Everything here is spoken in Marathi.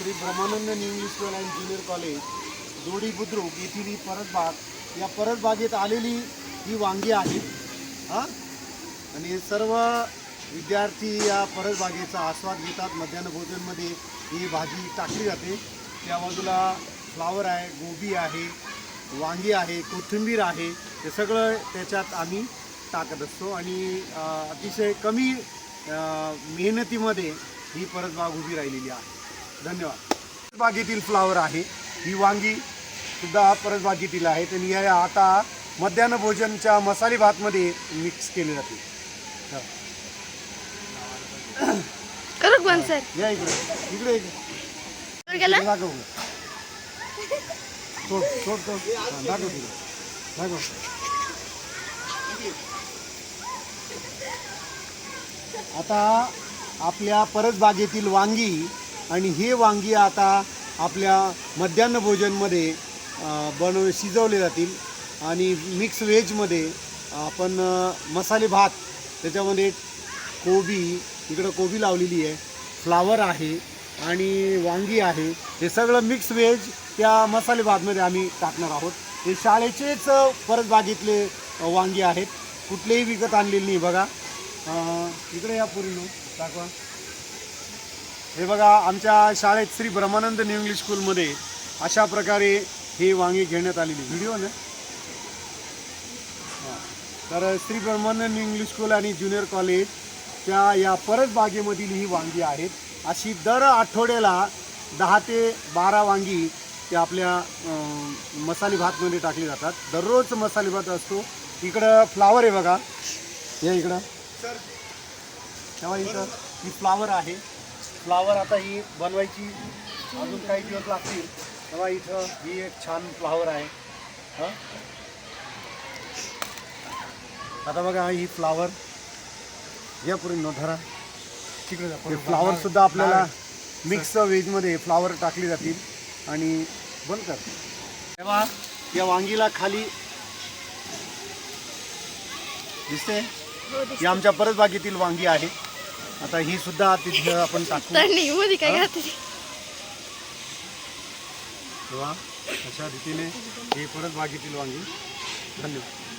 Shri Brahmanand new English and junior college Jodi Budruk येथील ही परसबाग या परसबागेत आलेली ही वांगी आहेत हां? आणि सर्व विद्यार्थी या परसबागेचा आस्वाद घेतात. मध्यान्ह भोजनमध्ये ही भाजी टाकली जाते. त्या बाजूला फ्लावर आहे गोबी आहे वांगी आहे कोथिंबीर आहे. हे सगळं त्याच्यात आम्ही टाकत असतो. आणि अतिशय कमी मेहनतीमध्ये ही परसबाग उभी राहिलेली आहे. धन्यवाद. बागेतील फ्लावर आहे. ही वांगी सुद्धा परसबागेतील आहेत आणि या आता मध्यान्ह भोजनच्या मसाले भातमध्ये मिक्स केले जाते. या इकडे. इकडे इकडे. वर गेला? इकडे दाखव. सोड सोड सोड. दाखव तिकडे. दाखव. आता आपल्या परसबागेतील वांगी आणि हे वांगी आता आपल्या मध्यान्ह भोजनमध्ये बनव शिजवले जातील. आणि मिक्स व्हेजमध्ये आपण मसाले भात त्याच्यामध्ये कोबी इकडं कोबी लावलेली आहे. फ्लावर आहे आणि वांगी आहे. हे सगळं मिक्स व्हेज त्या मसाले भातमध्ये आम्ही टाकणार आहोत. हे शाळेचेच अं, परसबागेतले वांगी आहेत. कुठलेही विकत आणलेली नाही बघा. इकडे या पूर्ण दाखवा. हे बघा आमच्या शाळेत श्री ब्रह्मानंद न्यू इंग्लिश स्कूलमध्ये अशा प्रकारे हे वांगी घेण्यात आलेली. व्हिडिओ ना. तर Shri Brahmanand new English school आणि ज्युनियर कॉलेजच्या या परस बागेमधील ही वांगी आहेत. अशी दर आठवड्याला दहा ते बारा वांगी ते आपल्या मसाले भातमध्ये टाकली जातात. दररोज मसाले भात असतो. इकडं फ्लावर आहे बघा. या इकडं. तेव्हा इथं ही फ्लावर आहे. फ्लावर आता ही बनवायची अजून काही दिवस लागतील. तेव्हा इथं ही एक छान फ्लावर आहे. हं? आता बघा ही फ्लावर. या पूर्ण धरा. तिकडे फ्लावर सुद्धा आपल्याला मिक्स व्हेजमध्ये फ्लावर टाकली जातील आणि बंद कर. तेव्हा या वांगीला खाली दिसते? ही आमच्या परत बागेतील वांगी आहे. आता ही सुद्धा तिथे आपण टाकू. तर मध्ये काय? घातली? तेव्हा अशा रीतीने ही परत बागेतील वांगी. धन्यवाद.